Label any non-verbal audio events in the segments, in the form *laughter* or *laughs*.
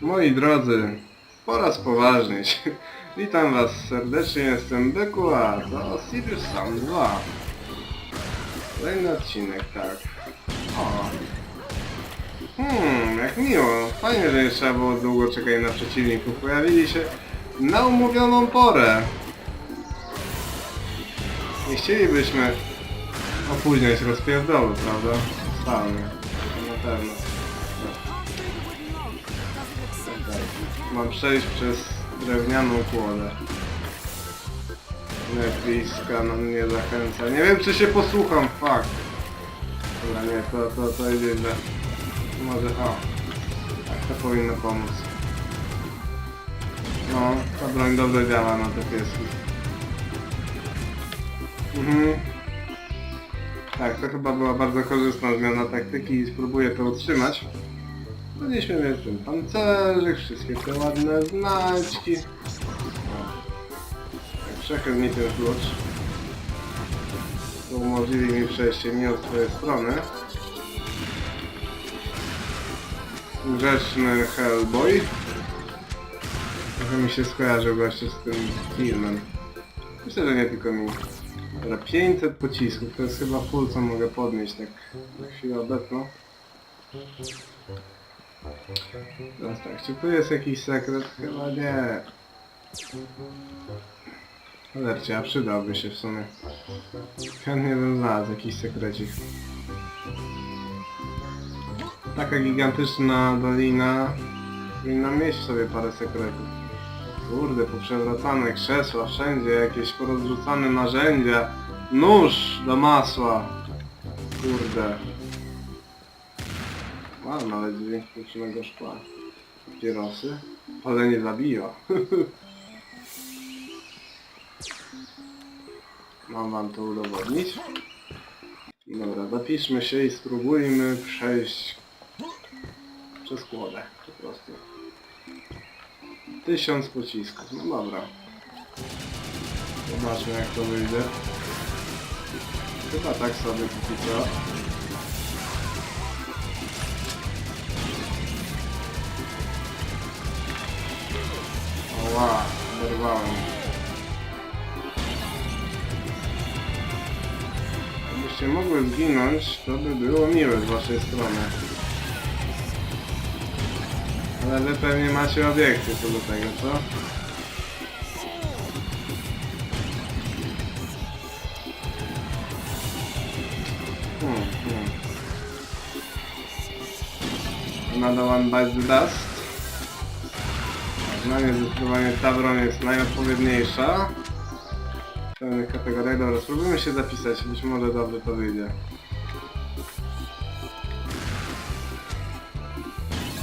Moi drodzy, po raz poważnie. *laughs* Witam was serdecznie, jestem Beku, a to Sirius Sam 2. Kolejny odcinek, tak. O. Hmm, jak miło. Fajnie, że nie trzeba było długo czekać na przeciwników. Pojawili się na umówioną porę. Nie chcielibyśmy opóźniać rozpierdolu, prawda? Stałmy. Na pewno. Mam przejść przez drewnianą kłodę. Netliska nam mnie zachęca. Nie wiem czy się posłucham, fuck. Dobra, nie, to, to, to idzie źle. Może, o. Tak, to powinno pomóc. No, ta broń dobrze działa na te pieski. Mhm. Tak, to chyba była bardzo korzystna zmiana taktyki i spróbuję to utrzymać. Podnieśmy więc ten pancerzyk, wszystkie te ładne znaczki. Tak, Przechyl mi ten klucz. To umożliwi mi przejście mimo z twojej strony. Grzeczny Hellboy. Trochę mi się skojarzył właśnie z tym filmem. Myślę, że nie tylko mi. Dobra, 500 pocisków, to jest chyba full co mogę podnieść tak na chwilę obecną. Teraz tak, czy tu jest jakiś sekret? Chyba nie. Cholercie, a przydałby się w sumie. Chętnie bym znalazł jakiś sekrecik. Taka gigantyczna dolina powinna mieć w sobie parę sekretów. Kurde, poprzewracane krzesła, wszędzie jakieś porozrzucane narzędzia. Nóż do masła. Kurde. Wow, nawet dźwięk kluczonego szkła. Papierosy? Ale nie zabiją. *laughs* Mam wam to udowodnić. Dobra, zapiszmy się i spróbujmy przejść przez kłodę po prostu. Tysiąc pocisków, no dobra. Zobaczmy jak to wyjdzie. Chyba tak sobie póki co. Oła, oberwałem. Gdybyście mogły zginąć, to by było miłe z waszej strony. Ale wy pewnie macie obiekty co do tego, co? Hmm, hmm. Another one bites the dust. Dla mnie zdecydowanie ta broń jest najodpowiedniejsza. W pewnych kategoriach. Dobra, spróbujmy się zapisać, być może dobrze to wyjdzie.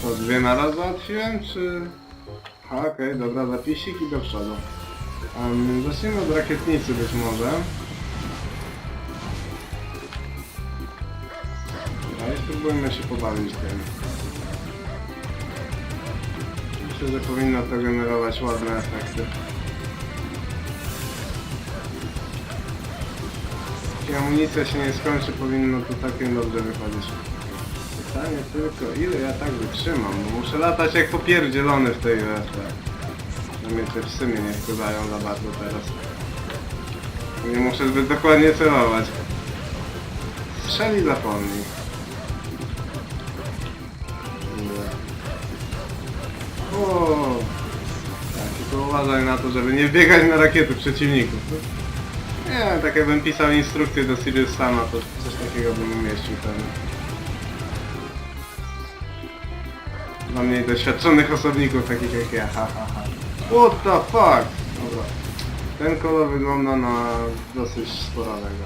To dwie na raz załatwiłem, czy... A, okej, dobra, zapisik i do przodu. Um, zacznijmy od rakietnicy być może. Dobra, i spróbujmy się pobawić tym. Myślę, że powinno to generować ładne efekty. Jeśli amunicja się nie skończy, powinno to całkiem dobrze wychodzić. Pytanie tylko, ile ja tak wytrzymam, bo muszę latać jak popierdzielony w tej wersji. No mnie te psy mnie nie wpływają za bardzo teraz. Nie muszę zbyt dokładnie celować. Strzeli zapomnij. Tak, tylko uważaj na to, żeby nie wbiegać na rakiety przeciwników. Nie, tak jakbym pisał instrukcję do Sirius Sama, to coś takiego bym umieścił pewnie. Dla mniej doświadczonych osobników takich jak ja, ha ha ha. What the fuck? Dobra. Ten kolor wygląda na dosyć sporowego.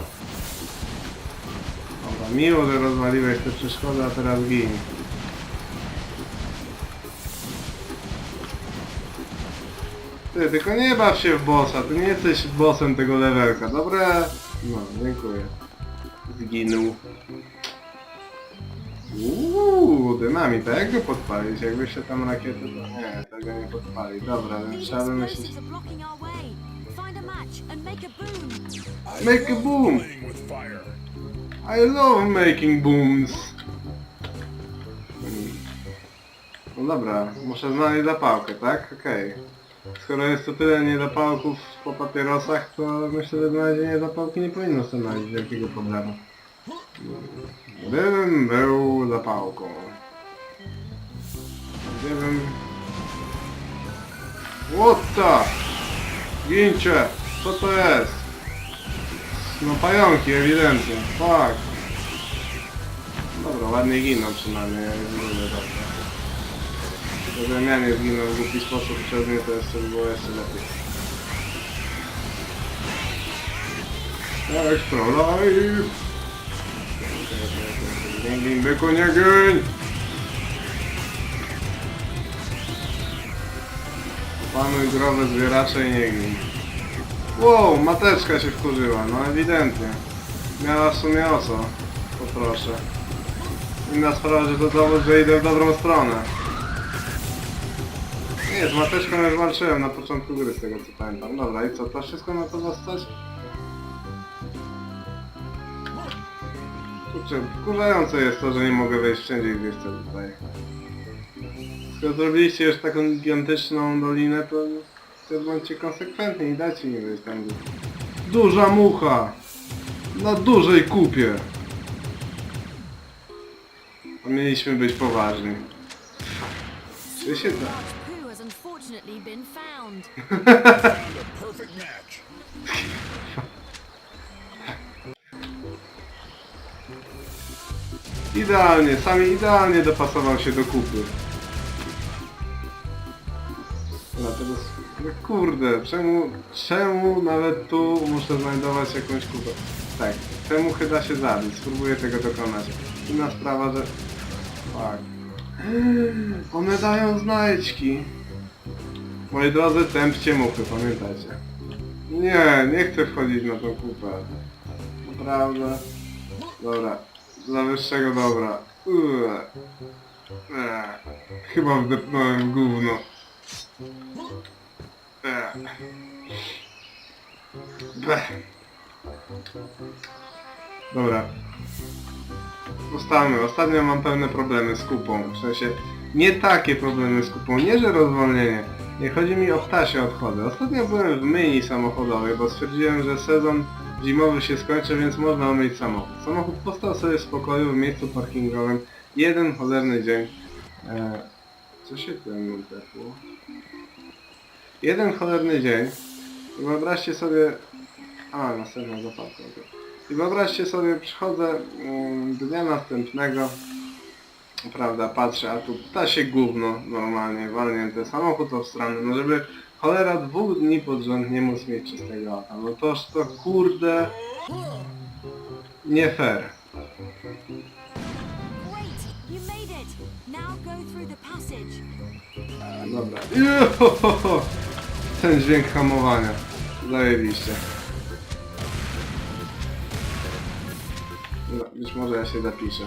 Dobra, miło, że rozwaliłeś te przeszkody, a teraz gin. Ty, tylko nie baw się w bossa, ty nie jesteś bossem tego levelka, dobra? No, dziękuję. Zginął. Uuu, dynamit, a jak go podpalić? Jakby się tam rakiety... to Nie, tego nie podpali. Dobra, więc trzeba wymyślić... Make a boom. I love making booms! No dobra, muszę znaleźć zapałkę, tak? Okej. Skoro jest tu tyle niedopałków po papierosach, to myślę, że znalezienie zapałki nie powinno stanowić wielkiego problemu. Gdybym był zapałką. Gdybym... The? Gincie! Co to jest? No pająki, ewidentnie. Fuck. Dobra, ładnie giną przynajmniej, jak dobrze. Ja nie zginął w głupi sposób przez nie, to jeszcze by było jeszcze lepiej. Exploraj! Nie gin, byku, nie gin! Panuj zdrowe zbieracze i nie gin. Wow, mateczka się wkurzyła, no ewidentnie. Miała w sumie o co, poproszę. Inna sprawa, że to dowód, że idę w dobrą stronę. Nie, z mateczką już walczyłem na początku gry, z tego co pamiętam. Dobra, i co, to wszystko na to zostać? Kurczę, wkurzające jest to, że nie mogę wejść wszędzie, gdzie chcę tutaj. Skoro zrobiliście już taką gigantyczną dolinę, to bądźcie konsekwentni i dajcie mi wejść tam, gdzie... Duża mucha! Na dużej kupie! Mieliśmy być poważni. Czy się da? Been found. Perfect *laughs* match. Idealnie, sami idealnie dopasował się do kupy. No kurde, czemu, czemu nawet tu muszę znajdować jakąś kupę? Tak, czemu chyba się zabić? Spróbuję tego dokonać. Inna sprawa, że... Fuck. *gasps* One dają znajdźki. Moi drodzy, tępcie muchy, pamiętajcie. Nie, nie chcę wchodzić na tą kupę. Naprawdę. Dobra, dla wyższego dobra. Eee. Chyba wdepnąłem w gówno. Bleh. Dobra. Ustalmy, ostatnio mam pewne problemy z kupą. W sensie, nie takie problemy z kupą, nie że rozwolnienie. Nie chodzi mi o ptasie odchody. Ostatnio byłem w myjni samochodowej, bo stwierdziłem, że sezon zimowy się skończy, więc można umyć samochód. Samochód postał sobie w spokoju w miejscu parkingowym. Jeden cholerny dzień. E, co się mi tepło? Jeden cholerny dzień. I wyobraźcie sobie... A, następna zapadka. I wyobraźcie sobie, przychodzę mm, dnia następnego, prawda, patrzę, a tu ptasie gówno normalnie, walnięte, samochód obstrany, no żeby cholera dwóch dni pod rząd nie móc mieć czystego auta, no toż to kurde nie fair. Passage. Dobra. *laughs* Ten dźwięk hamowania. Zajebiście. No, być może ja się zapiszę.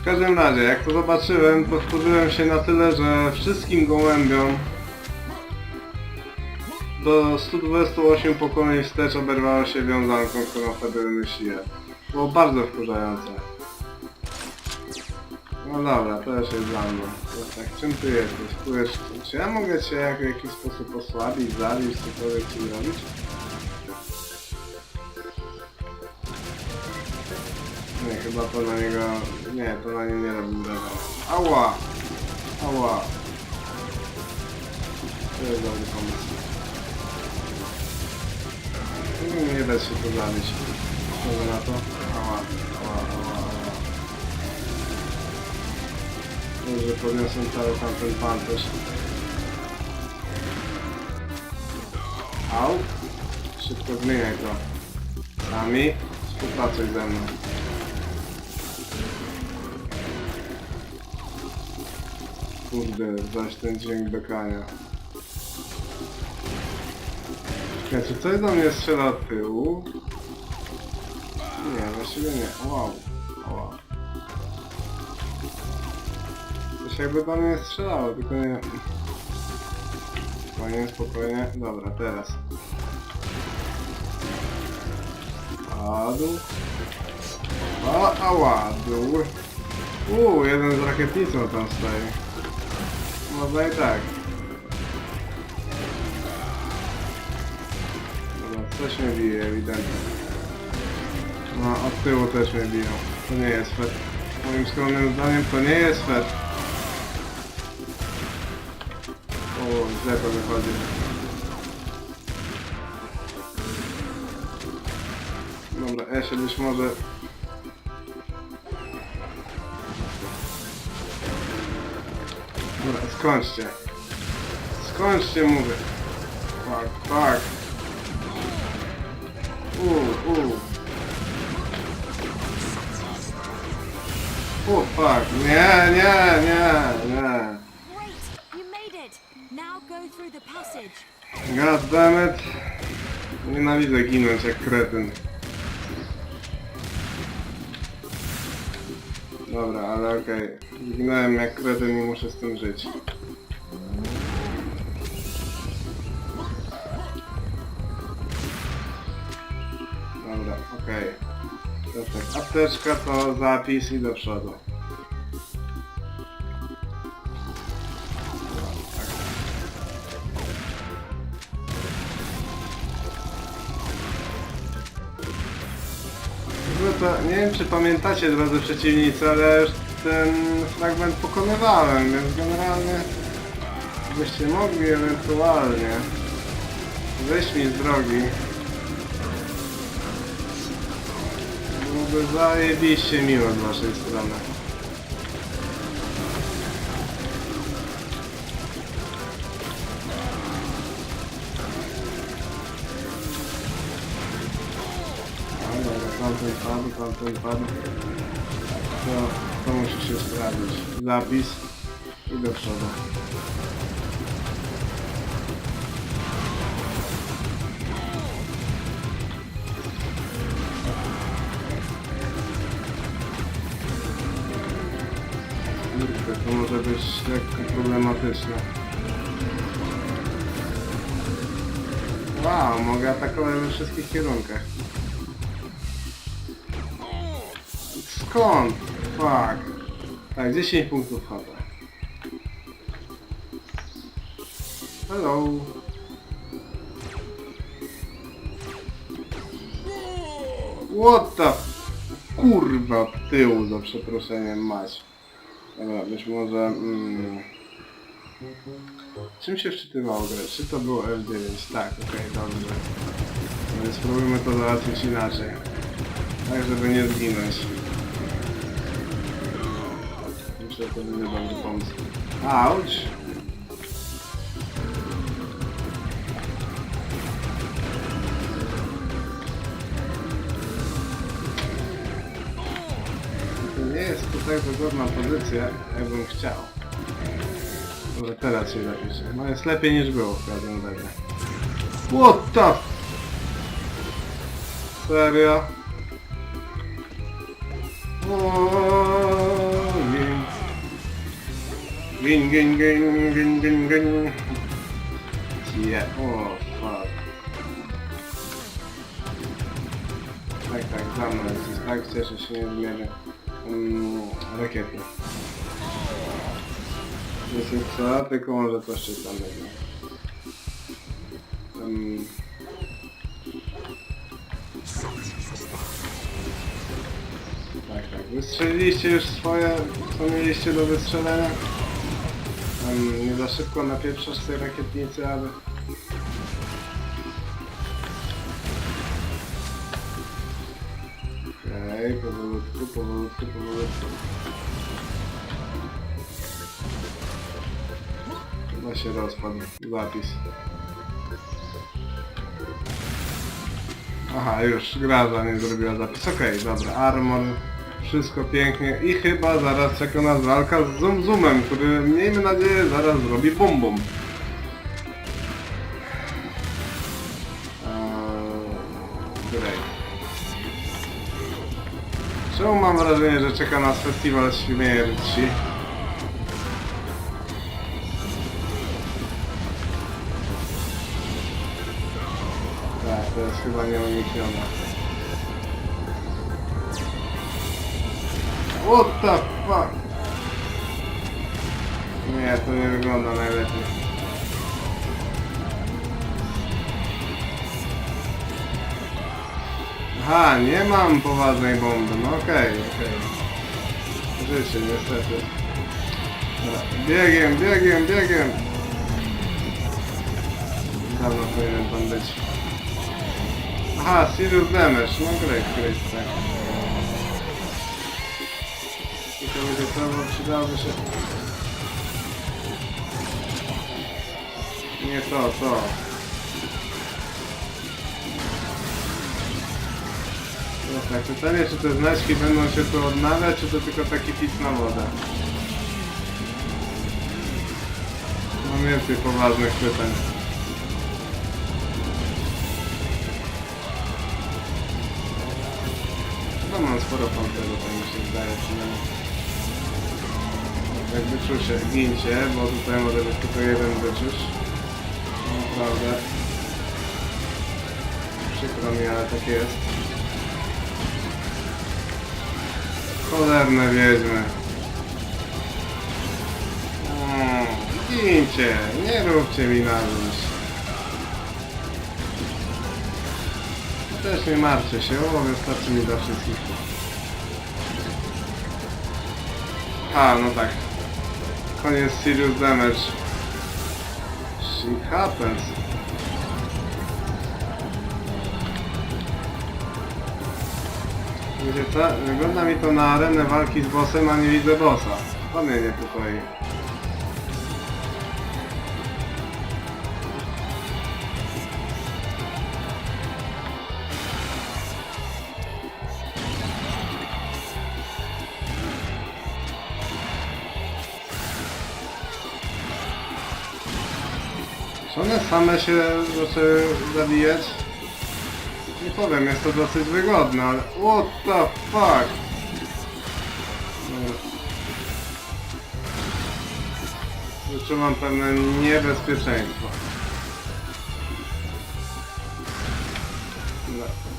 W każdym razie, jak to zobaczyłem, to wkurzyłem się na tyle, że wszystkim gołębiom do 128 pokoleń wstecz oberwało się wiązanką, którą wtedy wymyśliłem. Było bardzo wkurzające. No dobra, to już jest dla mnie. To tak, czym ty jesteś? Czy ja mogę cię w jakiś sposób osłabić, zabić, cokolwiek ci zrobić? Chyba to na niego... Nie, to na nim nie robi wrażenia. Ała! Ała! To jest dobry pomysł. Nie, nie da się to zabić. Co na to? Ała, ała, ała, ała. Dobrze, podniosłem cały tamten pancerz. Au! Szybko zmieniaj to. Sami współpracuj ze mną. Kurde, zaś ten dźwięk bekania. Ja, czy coś do mnie strzela od tyłu? Nie, właściwie nie. Wow. Wow. Coś jakby do mnie strzelało, tylko nie... Spokojnie, spokojnie. Dobra, teraz. Padł. O, ała, dół. Uuu, jeden z rakietnicą tam stoi. Można i tak. Dobra, coś mnie bije ewidentnie. No, od tyłu też mnie biją. To nie jest fet. Moim skromnym zdaniem to nie jest fet. O, źle to wychodzi. Dobra, Esie być może... Dobra, skończcie. Skończcie, mówię. Tak, tak. Uuu, uuu. O, fuck. Nie, nie, nie, nie. Great! You made it! Now go through the passage. God damn it. Nienawidzę ginąć jak kretyn. Dobra, ale okej. Zginąłem jak kretyn i muszę z tym żyć. Dobra, okej. Tak, apteczka to zapis i do przodu. Nie wiem czy pamiętacie drodzy przeciwnicy, ale już ten fragment pokonywałem, więc generalnie byście mogli ewentualnie wyjść mi z drogi. Byłoby zajebiście miło z waszej strony. Tamten padł, tamten padł. To, to musi się sprawdzić. Zapis i do przodu. Kurde, to może być lekko problematyczne. Wow, mogę atakować we wszystkich kierunkach. Skąd? Fuck. Tak, 10 punktów HP. Hello. What the... Kurwa, w tył za przeproszeniem mać. Dobra, być może... Mm, czym się wczytywało grę? Czy to było F9? Tak, okej, dobrze. Więc spróbujmy to załatwić inaczej. Tak, żeby nie zginąć. Że to będzie dobry pomysł. Auć! To nie jest tutaj wygodna pozycja, jakbym chciał. Może teraz się zapiszę. No jest lepiej niż było w każdym razie. What the f- Serio? O, Gin, gin, gin, gin, gin, gin. Yeah, o, fuck. Tak, tak, za mną jest, tak, cieszę się niezmiernie. Um, rakiety. Jest ich co, tylko może to jeszcze tam będzie. Um, tak, tak. Wystrzeliliście już swoje, co mieliście do wystrzelenia? Um, nie za szybko napieprzasz tej rakietnicy, ale... Okej, powolutku, powolutku, powolutku. Chyba się rozpadł zapis. Aha, już gra nie zrobiła zapis. Okej, dobra, armor, wszystko pięknie i chyba zaraz czeka nas walka z Zoom Zoomem, który miejmy nadzieję zaraz zrobi bum. Eee. Czemu mam wrażenie, że czeka nas festiwal śmierci? Tak, to jest chyba nieuniknione. What the fuck? Nie, to nie wygląda najlepiej. Aha, nie mam poważnej bomby. No okej, okej. Życie, niestety. Biegiem, biegiem, biegiem. Dawno powinien pan być. Aha, serious damage. No great, great, tak. I to będzie bo przydałoby się... Nie to, to. No tak, pytanie czy te znaczki będą się tu odnawiać, czy to tylko taki pic na wodę? Mam więcej poważnych pytań. No mam sporo pancerzu, to mi się zdaje przynajmniej. Jak wyczuł się gincie, bo tutaj może być tylko jeden wyczuć. Naprawdę. Przykro mi, ale tak jest. Cholerne wiedźmy. Gincie, nie róbcie mi na złość. Też nie martwcie się, o, wystarczy mi dla wszystkich. A, no tak. Koniec serious damage. Shit happens. Wygląda mi to na arenę walki z bossem, a nie widzę bossa. To mnie niepokoi. One same się zaczęły zabijać? Nie powiem, jest to dosyć wygodne, ale... What the fuck? Wyczuwam pewne niebezpieczeństwo.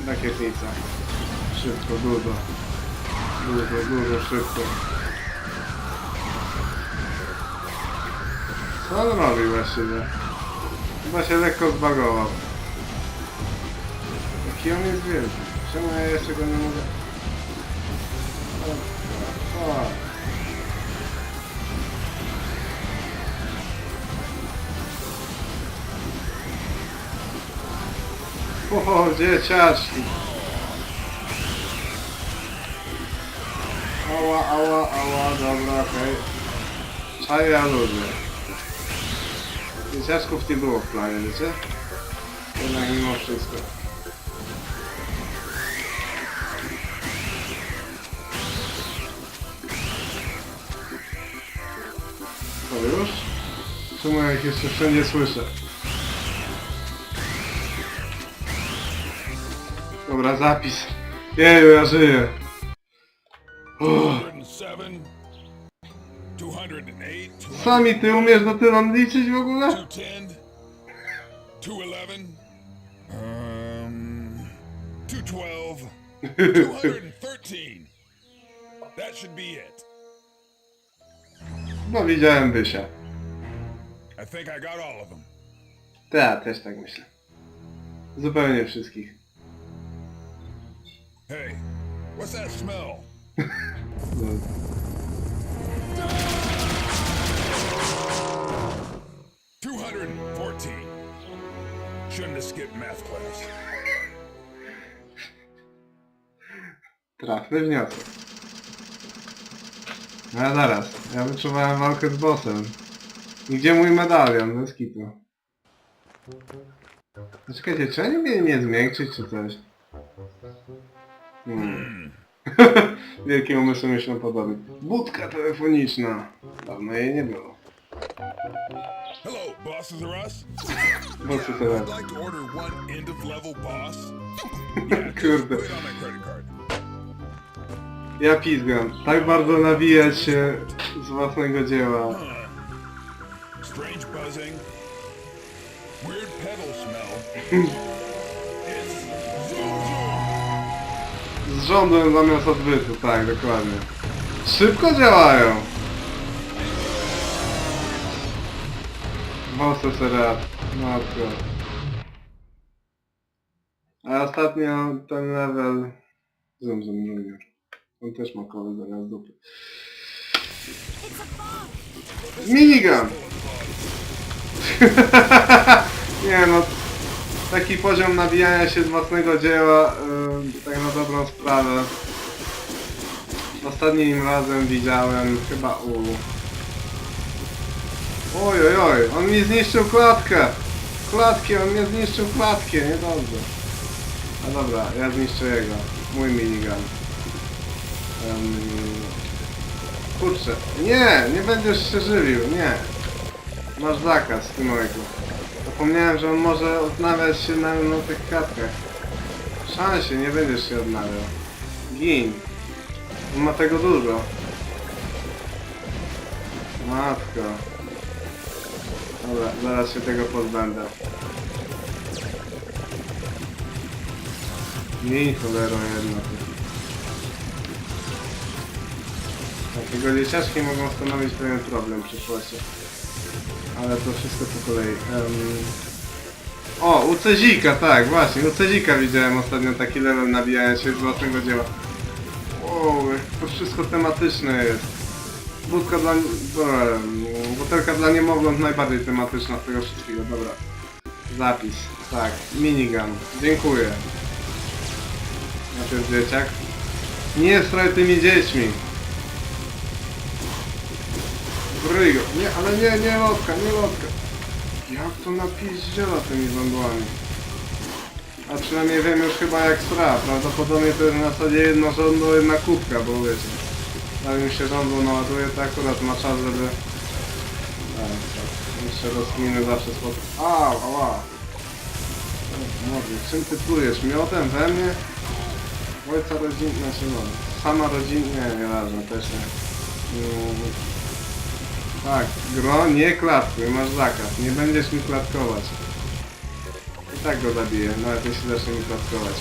Rakietnica. Szybko, dużo. Dużo, dużo, szybko. Co on robi właściwie? Chyba się lekko zbagował. Jaki on jest wielki? Czemu ja jeszcze go nie mogę... O, o. O, dzieciaczki! Ała, ała, ała, dobra, okej. Okay. ja lubię. Dzieciaczków nie było w planie, wiecie? Jednak mimo wszystko. To już? Czemu ja ich jeszcze wszędzie słyszę? Dobra, zapis. Jeju, ja żyję. 208, Sami ty umiesz do tylu liczyć w ogóle? 210, 211, um, 212, 213. That should be it. No widziałem Bysia. I think I got all of them. Ja też tak myślę. Zupełnie wszystkich. Hey, what's that smell? No. *laughs* Two hundred and fourteen. Shouldn't have skipped math class. Trafny wniosek. No a zaraz, ja wyczuwałem walkę z bossem. I gdzie mój medalion? No Czekajcie, czy oni mieli nie zmiękczyć czy coś? Hmm. *laughs* Wielkie umysły myślą podobnie. Budka telefoniczna. Dawno jej nie było. Bosses or us? Bossy I'd teraz. like to order one end of level boss. *laughs* Yeah, just Kurde. put it on my credit card. Ja pizgam. Tak bardzo nawijać się z własnego dzieła. Huh. Strange buzzing. Weird pedal smell. it's zoom zoom. Zrządłem zamiast odbytu, tak, dokładnie. Szybko działają! Mocno serat. Matko. A ostatnio ten level... Zoom, zoom, junior. On też ma kolę zamiast dupy. Minigun! *laughs* Nie no, taki poziom nabijania się z własnego dzieła, yy, tak na dobrą sprawę. Ostatnim razem widziałem chyba u... Oj, oj, oj, on mi zniszczył klatkę! Klatki, on mnie zniszczył klatkę, niedobrze. No dobra, ja zniszczę jego. Mój minigun. Em, Kurczę, nie, nie będziesz się żywił, nie. Masz zakaz, ty mojego. Zapomniałem, że on może odnawiać się na, na tych kratkach. Szansie, nie będziesz się odnawiał. Gin. On ma tego dużo. Matko. Dobra, zaraz się tego pozbędę. Gin cholero jedno. Takiego dzieciaczki mogą stanowić pewien problem w przyszłości. Ale to wszystko po kolei. Em, O, u Cezika, tak, właśnie, u Cezika widziałem ostatnio taki level nabijania się z własnego dzieła. O, to wszystko tematyczne jest. Budka dla... butelka dla niemowląt najbardziej tematyczna z tego wszystkiego, dobra. Zapis, tak, minigun, dziękuję. Najpierw dzieciak. Nie straj tymi dziećmi. Bryj go. Nie, ale nie, nie lotka, nie lotka. Jak to napiździela tymi wędłami? A przynajmniej wiem już chyba jak sra. Prawdopodobnie to jest na zasadzie jedno rządło, jedna kubka, bo wiecie. Zanim się rządło naładuje, to akurat ma czas, żeby... Tak. Jeszcze rozkminy zawsze spod... Au, ała. Młody, czym ty plujesz? Miodem we mnie? Ojca rodzinna się no. Sama rodzinna, nie, nieważne, też nie. Mm. Tak, gro, nie klatkuj, masz zakaz, nie będziesz mi klatkować. I tak go zabiję, nawet jeśli zacznie mi klatkować.